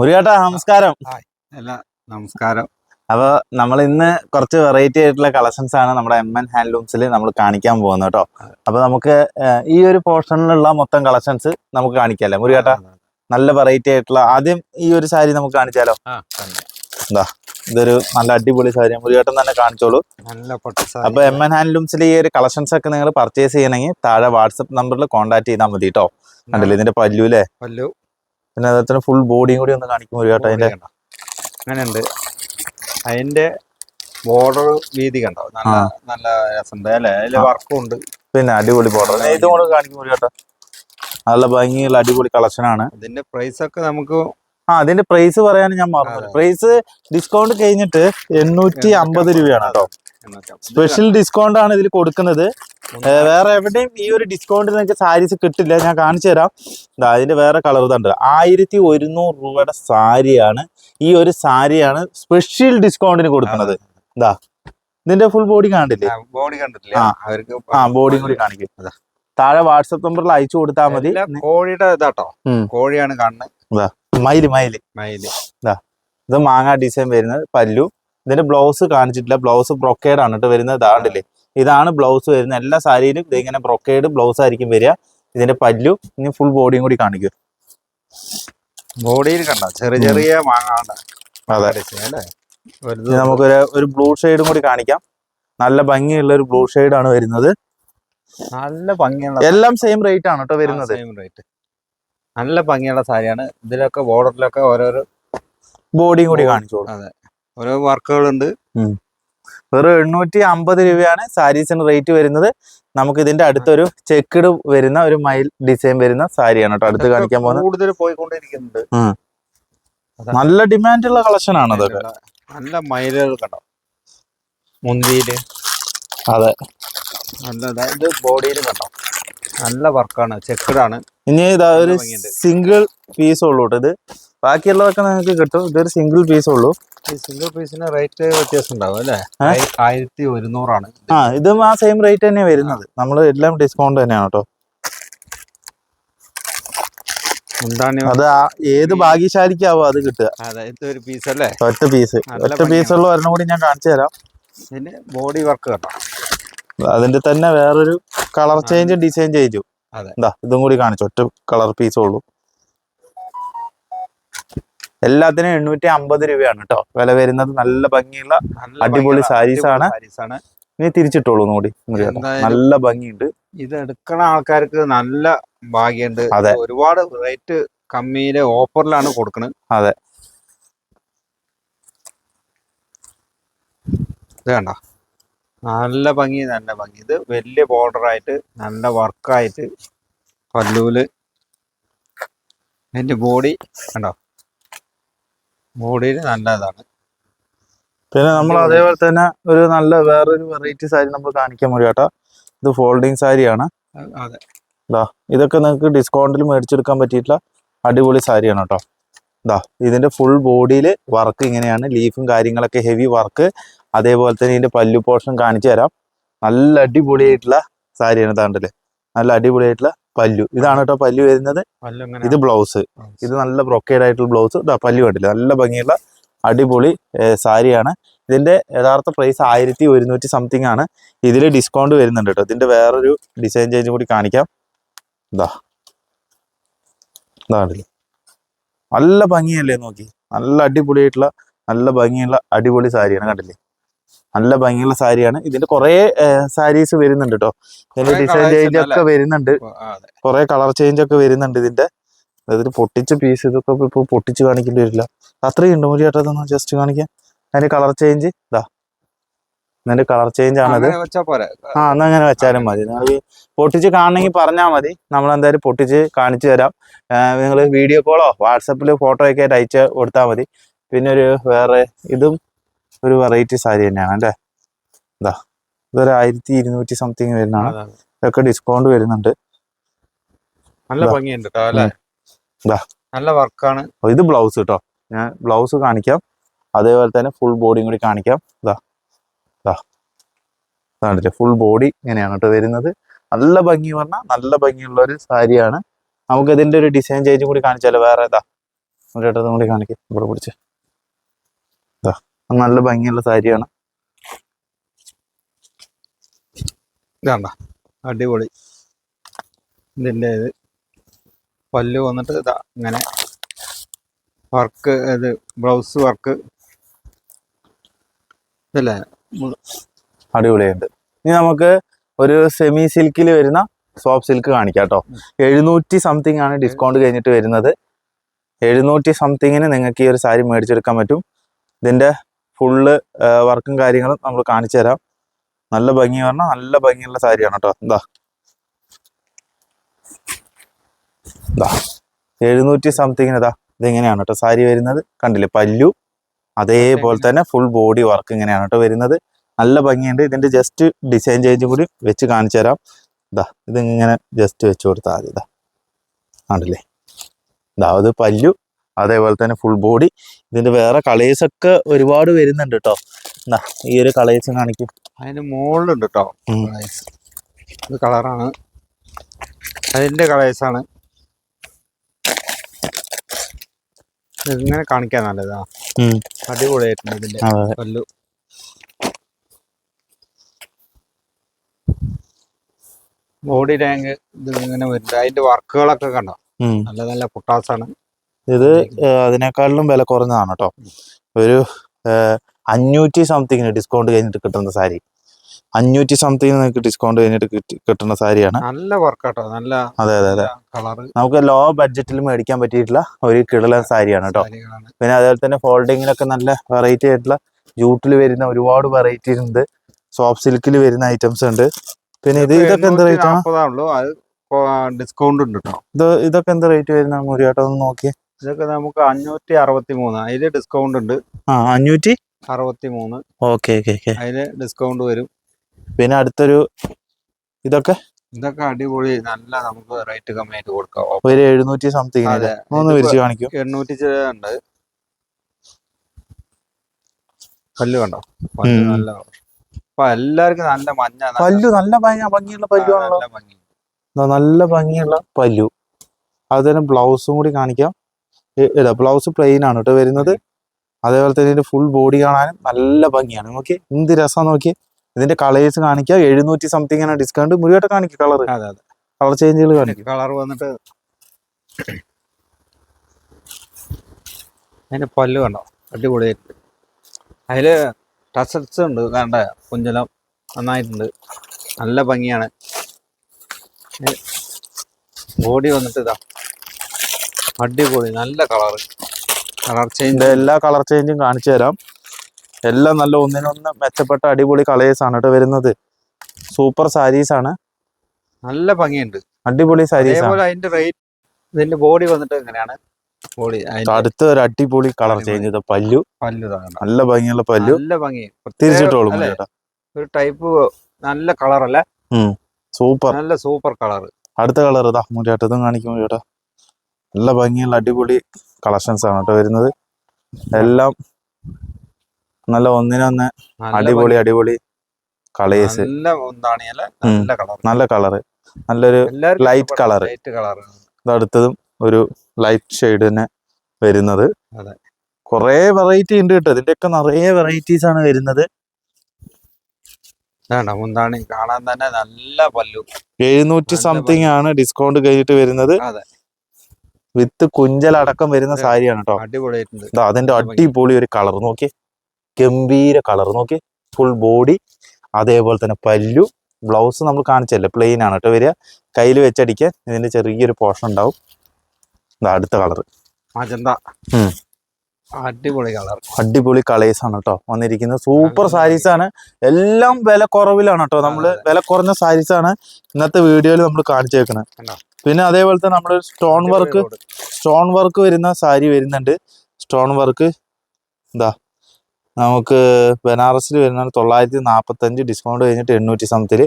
മുരുകേട്ടാ നമസ്കാരം. നമസ്കാരം. അപ്പൊ നമ്മൾ ഇന്ന് കുറച്ച് വെറൈറ്റി ആയിട്ടുള്ള കളക്ഷൻസ് ആണ് നമ്മുടെ എം എൻ ഹാൻഡ്ലൂംസിൽ നമ്മൾ കാണിക്കാൻ പോകുന്നത് കേട്ടോ. അപ്പൊ നമുക്ക് ഈ ഒരു പോർഷനിലുള്ള മൊത്തം കളക്ഷൻസ് നമുക്ക് കാണിക്കാല്ലേ മുരുകേട്ടാ നല്ല വെറൈറ്റി ആയിട്ടുള്ള ആദ്യം ഈ ഒരു സാരി നമുക്ക് കാണിച്ചാലോ? എന്താ. ഇതൊരു നല്ല അടിപൊളി സാരി. മുരുകേട്ടൻ തന്നെ കാണിച്ചോളൂ. അപ്പൊ എം എൻ ഹാൻഡ്ലൂംസിൽ ഈ ഒരു കളക്ഷൻസ് ഒക്കെ നിങ്ങൾ പർച്ചേസ് ചെയ്യണമെങ്കിൽ താഴെ വാട്സപ്പ് നമ്പറിൽ കോൺടാക്ട് ചെയ്താൽ മതി കേട്ടോ. കണ്ടില്ലേ? ഇതിന്റെ പല്ലു അല്ലേ പല്ലു. പിന്നെ അതുപോലെ ഫുൾ ബോഡിയും കൂടി ഒന്ന് കാണിക്കും കേട്ടോ അതിന്റെ അങ്ങനെയുണ്ട്. അതിന്റെ ബോർഡർ വീതി കണ്ടോ? നല്ല. നല്ല രസമുണ്ട് അല്ലെ? അതിൽ വർക്കും ഉണ്ട്. പിന്നെ അടിപൊളി ബോർഡർ ഇതും കൂടെ കാണിക്കും കേട്ടോ നല്ല ഭംഗിയുള്ള അടിപൊളി കളക്ഷൻ ആണ്. ഇതിന്റെ പ്രൈസ് ഒക്കെ നമുക്ക് ആ അതിന്റെ പ്രൈസ് പറയാൻ ഞാൻ മറന്നു. പ്രൈസ് ഡിസ്കൗണ്ട് കഴിഞ്ഞിട്ട് എണ്ണൂറ്റി അമ്പത്. രൂപയാണ് കേട്ടോ. സ്പെഷ്യൽ ഡിസ്കൗണ്ട് ആണ് ഇതിൽ കൊടുക്കുന്നത്. വേറെ എവിടെയും ഈ ഒരു ഡിസ്കൗണ്ട് നിങ്ങൾക്ക് സാരീസ് കിട്ടില്ല. ഞാൻ കാണിച്ചു തരാം. അതിന്റെ വേറെ കളർ ഇതുണ്ട്. ആയിരത്തി ഒരുന്നൂറ് രൂപയുടെ സാരിയാണ് ഈ ഒരു സാരിയാണ് സ്പെഷ്യൽ ഡിസ്കൗണ്ടിന് കൊടുക്കുന്നത്. ഇതിന്റെ ഫുൾ ബോഡി കാണില്ലേ? ബോഡി കണ്ടിട്ടില്ല? ആ. ബോഡി കൂടി കാണിക്കും. താഴെ വാട്സപ്പ് നമ്പറിൽ അയച്ചു കൊടുത്താൽ മതി. കോഴിയുടെ ഇതാട്ടോ. കോഴിയാണ് കാണുന്നത് മയിൽ മയിൽ. മയിൽ. ഇത് മാങ്ങ ഡിസൈൻ വരുന്നത്. പല്ലു. ഇതിന്റെ ബ്ലൗസ് കാണിച്ചിട്ടില്ല. ബ്ലൗസ് ബ്രൊക്കേഡ് ആണ് കേട്ടോ വരുന്നത്. ഇതാണ്ടില്ലേ ഇതാണ് ബ്ലൗസ് വരുന്നത്. എല്ലാ സാരിയിലും ഇത് ഇങ്ങനെ ബ്രൊക്കേഡ് ബ്ലൗസ് ആയിരിക്കും വരിക. ഇതിന്റെ പല്ലു ഇനി ഫുൾ ബോഡിയും കൂടി കാണിക്കും. ബോഡിയിൽ കണ്ട? ചെറിയ ചെറിയ മാങ്ങാണ്ട അതെ. അല്ലേ? നമുക്കൊരു ഒരു ബ്ലൂ ഷെയ്ഡും കൂടി കാണിക്കാം. നല്ല ഭംഗിയുള്ള ഒരു ബ്ലൂ ഷെയ്ഡ് ആണ് വരുന്നത്. നല്ല ഭംഗിയുള്ള എല്ലാം സെയിം റേറ്റ് ആണ് കേട്ടോ വരുന്നത്. സെയിം റേറ്റ് നല്ല ഭംഗിയുള്ള സാരിയാണ്. ഇതിലൊക്കെ ബോർഡറിലൊക്കെ ഓരോരോ ബോഡിയും കൂടി കാണിച്ചോളൂ. കൊടുക്കും ഓരോ വർക്കുകളുണ്ട്. വെറും എണ്ണൂറ്റി അമ്പത് രൂപയാണ് സാരീസിന് റേറ്റ് വരുന്നത്. നമുക്ക് ഇതിന്റെ അടുത്തൊരു ചെക്കിട് വരുന്ന ഒരു മൈൽ ഡിസൈൻ വരുന്ന സാരിയാണ് കേട്ടോ അടുത്ത് കാണിക്കാൻ പോകുന്നത്. കൂടുതൽ പോയിക്കൊണ്ടിരിക്കുന്നുണ്ട്. നല്ല ഡിമാൻഡ് ഉള്ള കളക്ഷൻ ആണ് അതൊക്കെ. നല്ല മയിലുകൾ കണ്ടോ? മുന്തിയിൽ. അതെ. നല്ല ഇതാ. ഇത് ബോഡിയിൽ കണ്ടോ? നല്ല വർക്കാണ് ചെക്കഡാണ് ഇനി ഇതാ ഒരു സിംഗിൾ പീസ് ഉള്ളൂട്ടോ ഇത്. ബാക്കിയുള്ളതൊക്കെ നിങ്ങൾക്ക് കിട്ടും. ഇതൊരു സിംഗിൾ പീസ് ഉള്ളൂ. ഈ സിംഗിൾ പീസിന് റേറ്റ് വ്യത്യാസം ഉണ്ടാവും അല്ലേ? ആയിരത്തി ഒരുന്നൂറാണ്. ആ ഇതും ആ സെയിം റേറ്റ് തന്നെ വരുന്നത്. നമ്മൾ എല്ലാം ഡിസ്കൗണ്ട് തന്നെയാണ് കേട്ടോ. എന്താണ് അത് ഏത് ഭാഗ്യശാലിക്കാവോ അത് കിട്ടുക. അതെ ഒരു പീസ് അല്ലേ? ഒറ്റ പീസ് ഒറ്റ പീസുള്ള ഉള്ള ഒരെണ്ണം കൂടി ഞാൻ കാണിച്ചു തരാം. ഇതിന് ബോഡി വർക്ക് കേട്ടോ. അതിന്റെ തന്നെ വേറൊരു കളർ ചേഞ്ച് ഡിസൈൻ ചേഞ്ചും. എന്താ ഇതും കൂടി കാണിച്ചു. ഒറ്റ കളർ പീസേ ഉള്ളൂ. എല്ലാത്തിനും എണ്ണൂറ്റി അമ്പത് രൂപയാണ് കേട്ടോ വില വരുന്നത് നല്ല ഭംഗിയുള്ള അടിപൊളി സാരീസ് ആണ്. ഇനി തിരിച്ചിട്ടോളൂ ഒന്നുകൂടി. നല്ല ഭംഗിയുണ്ട്. ഇത് എടുക്കണ ആൾക്കാർക്ക് നല്ല ഭാഗ്യമുണ്ട് അതെ. ഒരുപാട് റേറ്റ് കമ്മിയിൽ ഓഫറിലാണ് കൊടുക്കുന്നത് അതെ. ഇത് കണ്ടോ? നല്ല ഭംഗി നല്ല ഭംഗി. ഇത് വലിയ ബോർഡർ ആയിട്ട് നല്ല വർക്കായിട്ട് പല്ലൂൽ. അതിന്റെ ബോഡി കണ്ടോ? ബോഡിയിൽ നല്ലതാണ്. പിന്നെ നമ്മൾ അതേപോലെ തന്നെ ഒരു നല്ല വേറൊരു വെറൈറ്റി സാരി നമ്മൾ കാണിക്കാൻ മുരുകേട്ടാ ഇത് ഫോൾഡിങ് സാരിയാണ്. അതെ. ഇതൊക്കെ നിങ്ങൾക്ക് ഡിസ്കൗണ്ടിൽ മേടിച്ചെടുക്കാൻ പറ്റിയിട്ടുള്ള അടിപൊളി സാരിയാണ് കേട്ടോ ഇതാ ഇതിന്റെ ഫുൾ ബോഡിയിൽ വർക്ക് ഇങ്ങനെയാണ്. ലീഫും കാര്യങ്ങളൊക്കെ ഹെവി വർക്ക് അതേപോലെ തന്നെ ഇതിന്റെ പല്ലു പോർഷൻ കാണിച്ചു തരാം. നല്ല അടിപൊളിയായിട്ടുള്ള സാരിയാണ് താണ്ടല്ലേ നല്ല അടിപൊളിയായിട്ടുള്ള പല്ലു. ഇതാണ് കേട്ടോ പല്ലു വരുന്നത്. ഇത് ബ്ലൗസ്. ഇത് നല്ല ബ്രൊക്കേഡ് ആയിട്ടുള്ള ബ്ലൗസ്. ഇതാ പല്ലു കണ്ടില്ല? നല്ല ഭംഗിയുള്ള അടിപൊളി സാരിയാണ്. ഇതിന്റെ യഥാർത്ഥ പ്രൈസ് ആയിരത്തി ഒരുന്നൂറ്റി സംതിങ് ആണ്. ഇതിൽ ഡിസ്കൗണ്ട് വരുന്നുണ്ട് കേട്ടോ. ഇതിന്റെ വേറൊരു ഡിസൈൻ ചേഞ്ച് കൂടി കാണിക്കാം. ഇതാ ഇതാ കണ്ടില്ലേ? നല്ല ഭംഗിയല്ലേ നോക്കി? നല്ല അടിപൊളിയായിട്ടുള്ള നല്ല ഭംഗിയുള്ള അടിപൊളി സാരിയാണ് കണ്ടില്ലേ? നല്ല ഭംഗിയുള്ള സാരിയാണ്. ഇതിന്റെ കുറെ സാരീസ് വരുന്നുണ്ട് കേട്ടോ ഇതിന്റെ ഡിസൈൻ ചേഞ്ച് ഒക്കെ വരുന്നുണ്ട്. കൊറേ കളർ ചേഞ്ച് ഒക്കെ വരുന്നുണ്ട് ഇതിന്റെ. അതായത് പൊട്ടിച്ച പീസ് ഇതൊക്കെ ഇപ്പൊ- പൊട്ടിച്ച് കാണിക്കേണ്ടി വരില്ല. അത്രയും ഉണ്ട് മുരി ചേട്ടതൊന്ന് ജസ്റ്റ് കാണിക്കാം. അതിന്റെ കളർ ചേഞ്ച് ഇതാ ഇതിന്റെ കളർ ചേഞ്ച് ആണത്. ആ എന്നാ അങ്ങനെ വെച്ചാലും മതി. നിങ്ങൾ പൊട്ടിച്ച് കാണണമെങ്കിൽ പറഞ്ഞാൽ മതി. നമ്മൾ എന്തായാലും പൊട്ടിച്ച് കാണിച്ചു തരാം. നിങ്ങൾ വീഡിയോ കോളോ വാട്സപ്പിൽ ഫോട്ടോ ഒക്കെ ആയിട്ട് അയച്ച് കൊടുത്താൽ മതി. പിന്നെ ഒരു വേറെ ഇതും ഒരു വെറൈറ്റി സാരി തന്നെയാണ് അല്ലേ? ഇതാ ഇതൊരു ആയിരത്തി ഇരുന്നൂറ്റി സംതിങ് വരുന്നതാണ്. ഇതൊക്കെ ഡിസ്കൗണ്ട് വരുന്നുണ്ട്. നല്ല ഭംഗിയുണ്ട്. നല്ല വർക്കാണ് ഇത് ബ്ലൗസ് കേട്ടോ ഞാൻ ബ്ലൗസ് കാണിക്കാം. അതേപോലെ തന്നെ ഫുൾ ബോഡിയും കൂടി കാണിക്കാം. ഇതാ ഇതാ കണ്ടില്ലേ? ഫുൾ ബോഡി ഇങ്ങനെയാണ് കേട്ടോ വരുന്നത്. നല്ല ഭംഗി പറഞ്ഞാൽ നല്ല ഭംഗിയുള്ള ഒരു സാരിയാണ് നമുക്ക് ഇതിന്റെ ഒരു ഡിസൈൻ ചേഞ്ചും കൂടി കാണിച്ചാലോ? വേറെ ഇതാ ചേട്ടാ കൂടി കാണിക്കാം. ഇവിടെ പിടിച്ച്. ഇതാ നല്ല ഭംഗിയുള്ള സാരിയാണ്. ഇതാണ്ട അടിപൊളി. ഇതിന്റെ ഇത് പല്ല് വന്നിട്ട് ഇതാ ഇങ്ങനെ വർക്ക് ഇത് ബ്ലൗസ് വർക്ക് ഇതല്ലേ? അടിപൊളിയുണ്ട് ഇനി നമുക്ക് ഒരു സെമി സിൽക്കിൽ വരുന്ന സോഫ്റ്റ് സിൽക്ക് കാണിക്കാം കേട്ടോ എഴുന്നൂറ്റി സംതിങ് ആണ് ഡിസ്കൗണ്ട് കഴിഞ്ഞിട്ട് വരുന്നത്. എഴുന്നൂറ്റി സംതിങ്ങിന് നിങ്ങൾക്ക് ഈ ഒരു സാരി മേടിച്ചെടുക്കാൻ പറ്റും. ഇതിന്റെ ഫുള്ള് വർക്കും കാര്യങ്ങളും നമ്മൾ കാണിച്ചു തരാം. നല്ല ഭംഗി പറഞ്ഞാൽ നല്ല ഭംഗിയുള്ള സാരിയാണ് കേട്ടോ. എന്താ എന്താ എഴുന്നൂറ്റി സംതിങ്ങിന് ഇതാ ഇതെങ്ങനെയാണ് കേട്ടോ സാരി വരുന്നത്? കണ്ടില്ലേ? പല്ലു. അതേപോലെ തന്നെ ഫുൾ ബോഡി വർക്ക് ഇങ്ങനെയാണ് കേട്ടോ വരുന്നത്. നല്ല ഭംഗിയുണ്ട്. ഇതിന്റെ ജസ്റ്റ് ഡിസൈൻ ചേഞ്ചും കൂടി വെച്ച് കാണിച്ചു തരാം. ഇതാ ഇതിങ്ങനെ ജസ്റ്റ് വെച്ച് കൊടുത്താൽ മതി. ഇതാ ആണല്ലേ ഇതാ അത് പല്ലു. അതേപോലെ തന്നെ ഫുൾ ബോഡി ഇതിന്റെ വേറെ കളേഴ്സ് ഒക്കെ ഒരുപാട് വരുന്നുണ്ട് കേട്ടോ എന്നാ ഈ ഒരു കളേഴ്സ് കാണിക്കും. അതിന് മുകളിലുണ്ട് കേട്ടോ ഇത് കളറാണ് അതിന്റെ കളേഴ്സാണ് ഇങ്ങനെ കാണിക്കാൻ നല്ലതാ. അടിപൊളിയായിട്ടുണ്ട് ഇതിന്റെ പല്ലു. ബോഡി ടാങ്ക് ഇത് ഇങ്ങനെ വരുന്നുണ്ട്. അതിന്റെ വർക്കുകളൊക്കെ കണ്ടോ? നല്ല നല്ല പുട്ടാസാണ്. ഇത് അതിനേക്കാളിലും വില കുറഞ്ഞതാണ് കേട്ടോ ഒരു അഞ്ഞൂറ്റി സംതിങ്ങിന് ഡിസ്കൗണ്ട് കഴിഞ്ഞിട്ട് കിട്ടുന്ന സാരി. അഞ്ഞൂറ്റി സംതിങ് നിങ്ങൾക്ക് ഡിസ്കൗണ്ട് കഴിഞ്ഞിട്ട് കിട്ടുന്ന സാരിയാണ്. നല്ല വർക്കാട്ടോ നല്ല അതെ അതെ അതെ. നമുക്ക് ലോ ബഡ്ജറ്റിൽ മേടിക്കാൻ പറ്റിയിട്ടുള്ള ഒരു കിടലൻ സാരിയാണ് കേട്ടോ പിന്നെ അതേപോലെ തന്നെ ഫോൾഡിങ്ങിലൊക്കെ നല്ല വെറൈറ്റി ആയിട്ടുള്ള ജൂട്ടിൽ വരുന്ന ഒരുപാട് വെറൈറ്റി ഉണ്ട്. സോഫ്റ്റ് സിൽക്കിൽ വരുന്ന ഐറ്റംസ് ഉണ്ട്. പിന്നെ ഇത് ഇതൊക്കെ എന്ത് റേറ്റ് ആണ്? ഡിസ്കൗണ്ട് ഉണ്ട് കേട്ടോ ഇത് ഇതൊക്കെ എന്ത് റേറ്റ് വരുന്ന മുരിയാട്ടോ ഒന്ന് നോക്കിയേ. ഇതൊക്കെ നമുക്ക് അഞ്ഞൂറ്റി അറുപത്തി മൂന്ന് അതിൽ ഡിസ്കൗണ്ട് ഉണ്ട്. ആ അഞ്ഞൂറ്റി? അറുപത്തി മൂന്ന് ഓക്കെ ഓക്കെ ഓക്കെ. അതിൽ ഡിസ്കൗണ്ട് വരും. പിന്നെ അടുത്തൊരു ഇതൊക്കെ? ഇതൊക്കെ അടിപൊളി. നല്ല നമുക്ക് റേറ്റ് കമ്മി ആയിട്ട് കൊടുക്കാം. ഒരു എഴുന്നൂറ്റി സംതിങ് ഒന്ന് വിരിച്ച് കാണിക്കും. എണ്ണൂറ്റി ചില ഉണ്ട്. പല്ല് കണ്ടോ? പല്ല്. നല്ല അപ്പൊ എല്ലാവർക്കും നല്ല മഞ്ഞ പല്ലു നല്ല ഭംഗി ഭംഗിയുള്ള പല്ലു നല്ല ഭംഗി നല്ല ഭംഗിയുള്ള പല്ലു. അത് തന്നെ ബ്ലൗസും കൂടി കാണിക്കാം. ഇ- ഇതാ ബ്ലൗസ് പ്ലെയിൻ ആണ് കേട്ടോ വരുന്നത്. അതേപോലെ തന്നെ ഇതിന്റെ ഫുൾ ബോഡി കാണാനും നല്ല ഭംഗിയാണ്. നോക്കി എന്ത് രസം നോക്കി ഇതിന്റെ കളേഴ്സ് കാണിക്കുക എഴുന്നൂറ്റി സംതിങ് ആണ് ഡിസ്കൗണ്ട് മുഴുവട്ട് കാണിക്കുക കളർ അതെ അതെ. കളർ ചേഞ്ചുകൾ കാണിക്കും. കളർ വന്നിട്ട് അതിന്റെ പല്ല് കണ്ടോ? അടിപൊളിയായിട്ട് അതിൽ ടസറ്റ്സ് ഉണ്ട്. വേണ്ട കുഞ്ചലം നന്നായിട്ടുണ്ട്. നല്ല ഭംഗിയാണ്. ബോഡി വന്നിട്ട് ഇതാ. അടിപൊളി നല്ല കളർ കളർ ചേഞ്ച് എല്ലാ കളർ ചേഞ്ചും കാണിച്ചു തരാം. എല്ലാം നല്ല ഒന്നിനൊന്ന് മെച്ചപ്പെട്ട അടിപൊളി കളേഴ്സ് ആണ് കേട്ടോ വരുന്നത്. സൂപ്പർ സാരീസ് ആണ്. നല്ല ഭംഗിയുണ്ട്. അടിപൊളി സാരീസ് ആണ്. അതിന്റെ റേറ്റ് ഇതിന്റെ ബോഡി വന്നിട്ട് എങ്ങനെയാണ്? ബോഡി അടുത്ത ഒരു അടിപൊളി കളർ ചേഞ്ച് ചെയ്ത പല്ലു. പല്ലു നല്ല ഭംഗിയുള്ള പല്ലു. നല്ല ഭംഗി. തിരിച്ചിട്ടോളും? ഒരു ടൈപ്പ് നല്ല കളർ അല്ലേ? സൂപ്പർ നല്ല സൂപ്പർ കളർ അടുത്ത കളർ ഇതാ. മുരേട്ടതും കാണിക്കും ചേട്ടാ. നല്ല ഭംഗിയുള്ള അടിപൊളി കളക്ഷൻസ് ആണ് കേട്ടോ വരുന്നത്. എല്ലാം നല്ല ഒന്നിനൊന്ന് അടിപൊളി അടിപൊളി കളേഴ്സ് നല്ല കളറ് നല്ലൊരു ലൈറ്റ് കളർ. അടുത്തതും ഒരു ലൈറ്റ് ഷെയ്ഡ് തന്നെ വരുന്നത്. കുറേ വെറൈറ്റി ഉണ്ട് കേട്ടോ. ഇതിന്റെയൊക്കെ നിറയെ വെറൈറ്റീസ് ആണ് വരുന്നത്. മുന്താണി കാണാൻ തന്നെ നല്ല പല്ലു. എഴുന്നൂറ്റി സംതിങ് ആണ് ഡിസ്കൗണ്ട് കഴിഞ്ഞിട്ട് വരുന്നത്. വിത്ത് കുഞ്ചലടക്കം വരുന്ന. സാരിയാണ് കേട്ടോ അടിപൊളിയായിട്ടുണ്ട്. അതിന്റെ അടിപൊളി. ഒരു കളർ നോക്കി. ഗംഭീര കളർ നോക്കി. ഫുൾ ബോഡി അതേപോലെ തന്നെ പല്ലു. ബ്ലൗസ് നമ്മൾ കാണിച്ചല്ലേ പ്ലെയിൻ ആണ് കേട്ടോ വരിക. കയ്യിൽ വെച്ചടിക്കാൻ ഇതിന്റെ ചെറിയൊരു പോർഷൻ ഉണ്ടാവും. ഇതാ അടുത്ത കളർ. അടിപൊളി കളർ. അടിപൊളി കളേഴ്സ് ആണ് കേട്ടോ വന്നിരിക്കുന്നത്. സൂപ്പർ സാരീസ് ആണ്. എല്ലാം വില കുറവിലാണ് കേട്ടോ നമ്മൾ. വില കുറഞ്ഞ സാരീസ് ആണ് ഇന്നത്തെ വീഡിയോയിൽ നമ്മൾ കാണിച്ചേക്കുന്നത്? പിന്നെ അതേപോലെ തന്നെ നമ്മൾ സ്റ്റോൺ വർക്ക് സ്റ്റോൺ വർക്ക് വരുന്ന സാരി വരുന്നുണ്ട്. സ്റ്റോൺ വർക്ക് എന്താ നമുക്ക് ബനാറസിൽ വരുന്ന തൊള്ളായിരത്തി നാൽപ്പത്തഞ്ച് ഡിസ്കൗണ്ട് കഴിഞ്ഞിട്ട് എണ്ണൂറ്റി സംതിൽ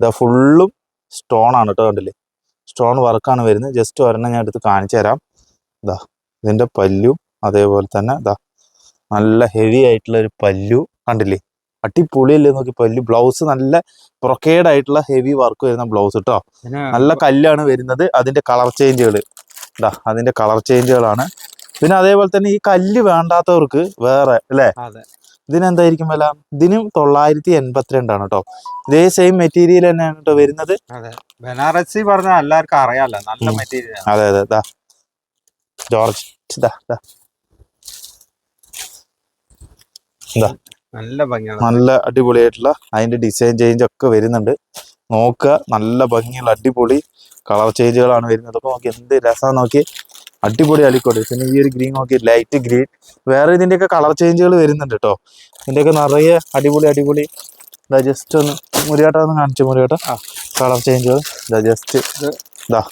ഇതാ ഫുള്ളും സ്റ്റോൺ ആണ് കേട്ടോ കണ്ടില്ലേ? സ്റ്റോൺ വർക്കാണ് വരുന്നത്. ജസ്റ്റ് ഒരെണ്ണം ഞാൻ എടുത്ത് കാണിച്ചു തരാം. ഇതാ ഇതിന്റെ പല്ലു അതേപോലെ തന്നെ ഇതാ. നല്ല ഹെവി ആയിട്ടുള്ള ഒരു പല്ലു കണ്ടില്ലേ? അടിപൊളിയല്ലേ നോക്കി പല്ലു ബ്ലൗസ് നല്ല പ്രൊക്കേഡ് ആയിട്ടുള്ള ഹെവി വർക്ക് വരുന്ന ബ്ലൗസ് കേട്ടോ നല്ല കല്ലാണ് വരുന്നത്. അതിന്റെ കളർ ചേഞ്ചുകൾ ഇതാ അതിന്റെ കളർ ചേഞ്ചുകളാണ് പിന്നെ അതേപോലെ തന്നെ ഈ കല്ല് വേണ്ടാത്തവർക്ക് വേറെ അല്ലേ? ഇതിനെന്തായിരിക്കും വില? ഇതിനും തൊള്ളായിരത്തി എൺപത്തിരണ്ടാണ് കേട്ടോ ഇതേ സെയിം മെറ്റീരിയൽ തന്നെയാണ് കേട്ടോ വരുന്നത്. ബനാറസി പറഞ്ഞാൽ എല്ലാവർക്കും അറിയാലോ. നല്ല മെറ്റീരിയൽ അതെ അതെ ദാ. ജോർജ് ദാ. ദാ. നല്ല ഭംഗിയാണ്. നല്ല അടിപൊളിയായിട്ടുള്ള അതിന്റെ ഡിസൈൻ ചേഞ്ച് ഒക്കെ വരുന്നുണ്ട്. നോക്കുക നല്ല ഭംഗിയുള്ള അടിപൊളി കളർ ചേഞ്ചുകളാണ് വരുന്നത്. അപ്പൊ നോക്കി എന്ത് രസമാണ് നോക്കി. അടിപൊളി അലിക്കോട്ടെ പിന്നെ ഈ ഒരു ഗ്രീൻ നോക്കി ലൈറ്റ് ഗ്രീൻ വേറെ ഇതിന്റെയൊക്കെ കളർ ചേഞ്ചുകൾ വരുന്നുണ്ട് കേട്ടോ ഇതിന്റെയൊക്കെ നിറയെ അടിപൊളി അടിപൊളി. ജസ്റ്റ് ഒന്ന് മുരിയാട്ട ഒന്ന് കാണിച്ചു മുരിയാട്ട ആ. കളർ ചേഞ്ചുകൾ ജസ്റ്റ് ഇതാ.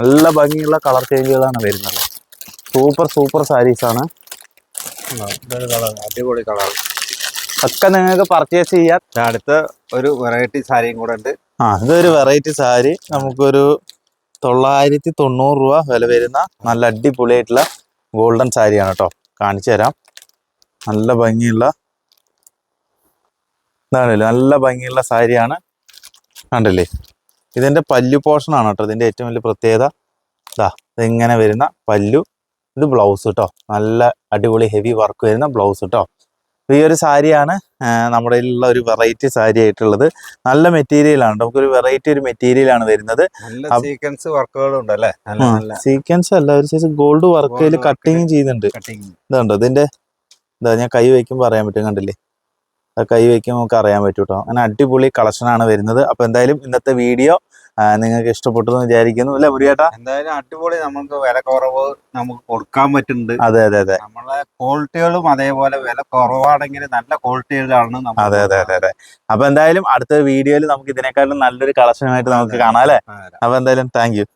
നല്ല ഭംഗിയുള്ള കളർ ചേഞ്ചുകളാണ് വരുന്നത്. സൂപ്പർ സൂപ്പർ സാരീസ് ആണ്. ഇതൊരു കളർ അടിപൊളി കളർ. ഒക്കെ നിങ്ങൾക്ക് പർച്ചേസ് ചെയ്യാം. അടുത്ത ഒരു വെറൈറ്റി സാരിയും കൂടെ ഉണ്ട്. ആ ഇതൊരു വെറൈറ്റി സാരി. നമുക്കൊരു തൊള്ളായിരത്തി തൊണ്ണൂറ് രൂപ വില വരുന്ന നല്ല അടിപൊളിയായിട്ടുള്ള ഗോൾഡൻ സാരിയാണ് കേട്ടോ കാണിച്ചു തരാം. നല്ല ഭംഗിയുള്ള ഇതാണല്ലേ നല്ല ഭംഗിയുള്ള സാരിയാണ്. കണ്ടല്ലേ? ഇതിന്റെ പല്ലു പോർഷനാണ് ആണ് കേട്ടോ ഇതിന്റെ ഏറ്റവും വലിയ പ്രത്യേകത. ഇതാ ഇതിങ്ങനെ വരുന്ന പല്ലു ഇത് ബ്ലൗസ് കേട്ടോ നല്ല അടിപൊളി ഹെവി വർക്ക് വരുന്ന ബ്ലൗസ് കേട്ടോ ഈ ഒരു സാരിയാണ് നമ്മുടെ ഉള്ള ഒരു വെറൈറ്റി സാരി ആയിട്ടുള്ളത് നല്ല മെറ്റീരിയലാണ് നമുക്കൊരു വെറൈറ്റി ഒരു മെറ്റീരിയലാണ് വരുന്നത്. സീക്വൻസ് വർക്കുകളുണ്ട് അല്ലേ സീക്വൻസ് അല്ല ഒരു size gold work Gold work cutting ചെയ്യുന്നുണ്ട്. ഇതുണ്ട് ഇതിന്റെ ഇതാ ഞാൻ കൈ വയ്ക്കുമ്പോൾ അറിയാൻ പറ്റും കണ്ടില്ലേ? കൈ വയ്ക്കുമ്പോൾ നമുക്ക് അറിയാൻ പറ്റും കേട്ടോ അങ്ങനെ അടിപൊളി കളക്ഷനാണ് ആണ് വരുന്നത്. അപ്പൊ എന്തായാലും ഇന്നത്തെ വീഡിയോ നിങ്ങൾക്ക് ഇഷ്ടപ്പെട്ടു എന്ന് വിചാരിക്കുന്നു. അല്ലെ മുരിയേട്ടാ എന്തായാലും അടിപൊളി. നമുക്ക് വില കുറവ് നമുക്ക് കൊടുക്കാൻ പറ്റുന്നുണ്ട്. അതെ അതെ അതെ. നമ്മളെ ക്വാളിറ്റികളും അതേപോലെ വില കുറവാണെങ്കിൽ നല്ല ക്വാളിറ്റികളാണ് അതെ അതെ അതെ അതെ. അപ്പൊ എന്തായാലും അടുത്ത വീഡിയോയിൽ നമുക്ക് ഇതിനേക്കാളും നല്ലൊരു കളക്ഷനുമായിട്ട് നമുക്ക് കാണാം അല്ലെ? അപ്പൊ എന്തായാലും താങ്ക് യു.